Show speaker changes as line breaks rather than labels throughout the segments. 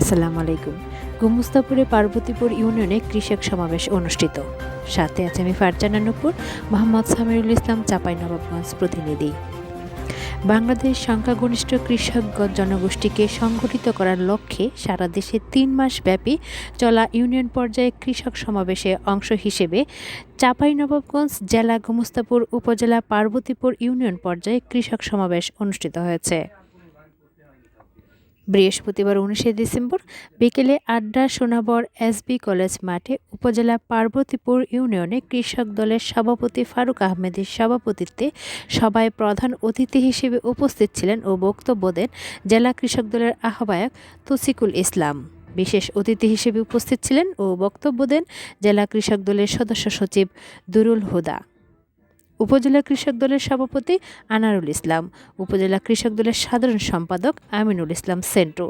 আসসালামু আলাইকুম। গুমুস্তাপুরে পার্বতীপুর ইউনিয়নে কৃষক সমাবেশ অনুষ্ঠিত। সাথে আছে আমি ফারজানা নুপুর, মোহাম্মদ সামিরুল ইসলাম, চাপাই নবাবগঞ্জ প্রতিনিধি। বাংলাদেশ সংখ্যাগরিষ্ঠ কৃষক জনগোষ্ঠীকে সংগঠিত করার লক্ষ্যে সারা দেশে তিন মাস ব্যাপী চলা ইউনিয়ন পর্যায়ে কৃষক সমাবেশে অংশ হিসেবে চাঁপাইনবাবগঞ্জ জেলা গুমস্তাপুর উপজেলা পার্বতীপুর ইউনিয়ন পর্যায়ে কৃষক সমাবেশ অনুষ্ঠিত হয়েছে। বৃহস্পতিবার উনিশে ডিসেম্বর বিকেলে আড্ডা সোনাবর এসবি কলেজ মাঠে উপজেলা পার্বতীপুর ইউনিয়নে কৃষক দলের সভাপতি ফারুক আহমেদের সভাপতিত্বে সভায় প্রধান অতিথি হিসেবে উপস্থিত ছিলেন ও বক্তব্য দেন জেলা কৃষক দলের আহ্বায়ক তসিকুল ইসলাম। বিশেষ অতিথি হিসেবে উপস্থিত ছিলেন ও বক্তব্য দেন জেলা কৃষক দলের সদস্য সচিব দুরুল হুদা। উপজেলা কৃষক দলের সভাপতি আনারুল ইসলাম, উপজেলা কৃষক দলের সাধারণ সম্পাদক আমিনুল ইসলাম সেন্টু,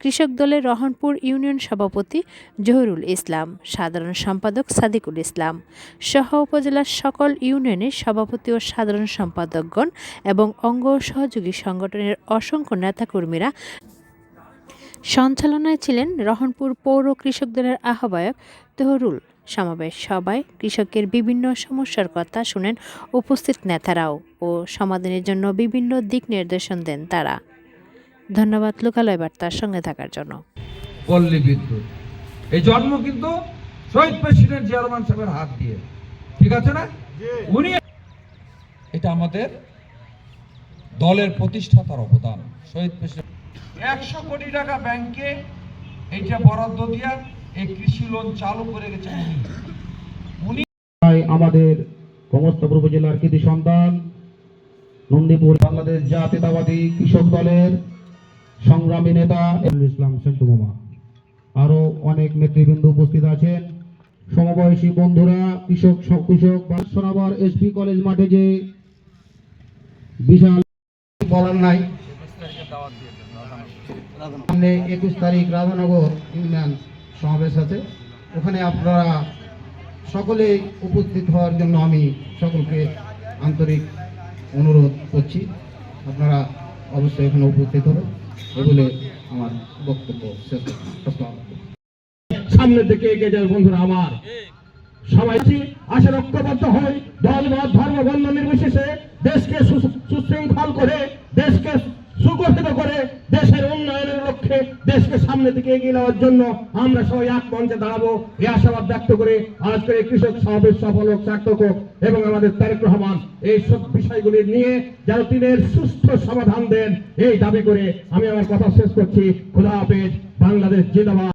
কৃষক দলের রহনপুর ইউনিয়ন সভাপতি জহুরুল ইসলাম, সাধারণ সম্পাদক সাদিকুল ইসলাম সহ উপজেলার সকল ইউনিয়নের সভাপতি ও সাধারণ সম্পাদকগণ এবং অঙ্গ সহযোগী সংগঠনের অসংখ্য নেতাকর্মীরা সঞ্চালনায় ছিলেন রহনপুর পৌর কৃষক দলের আহ্বায়ক তহরুল সমাবেশ সভায় কৃষকের বিভিন্ন সমস্যার কথা শুনেন উপস্থিত নেতারাও ও সমাধানের জন্য বিভিন্ন দিক নির্দেশন দেন তারা। ধন্যবাদ লোকালয় বার্তার সঙ্গে থাকার জন্য।
পল্লী বিদ্যুৎ। এই জন্ম কিন্তু শহীদ প্রেসিডেন্ট জিয়া রহমান সাহেবের হাত দিয়ে। ঠিক আছে না? উনি এটা আমাদের দলের প্রতিষ্ঠাতার অবদান। শহীদ প্রেসিডেন্ট একশো কোটি টাকা ব্যাংকে এইটা বরাদ্দ দিয়া এই কৃষি লোন চালু করে গেছে উনি।
আমাদের কমস্তপুর উপজেলার কৃতি সন্তান, নন্দীপুর বাংলাদেশ জাতীয়তাবাদী কৃষক দলের সংগ্রামী নেতা ইসলাম সেন্টু মামা। আরও অনেক নেতৃবৃন্দ উপস্থিত আছেন। সমবয়সী বন্ধুরা, কৃষক কৃষক সোনাবার এসপি কলেজ মাঠে যে বিশাল বলার নাই। একুশ তারিখ রাধানগর ইউনিয়ন। সমাবেশ আছে। ওখানে আপনারা সকলে উপস্থিত হওয়ার জন্য আমি সকলকে আন্তরিক অনুরোধ করছি। আপনারা অবশ্যই এখানে উপস্থিত হবেন। এ বলে আমার বক্তব্য শেষ সামনের দিকে এগিয়ে যাবে বন্ধুরা আমার। সবাই আশা ঐক্যবদ্ধ হই। দল মত, ধর্ম, বর্ণ নির্বিশেষে দেশকে সু- সুশৃঙ্খল করে দেশকে সুগঠিত করে দেশের উন্নয়নের লক্ষ্যে দেশকে সামনে দিকে এগিয়ে নেওয়ার জন্য আমরা সবাই এক মঞ্চে দাঁড়াবো। এই আশাবাদ ব্যক্ত করে আজকের এই কৃষক সমাবেশ সফল হোক, সার্থক হোক এবং আমাদের তারেক রহমান এই সব বিষয়গুলি নিয়ে যেন তিনি সুস্থ সমাধান দেন, এই দাবি করে আমি আমার কথা শেষ করছি। খোদা হাফেজ, বাংলাদেশ জিন্দাবাদ।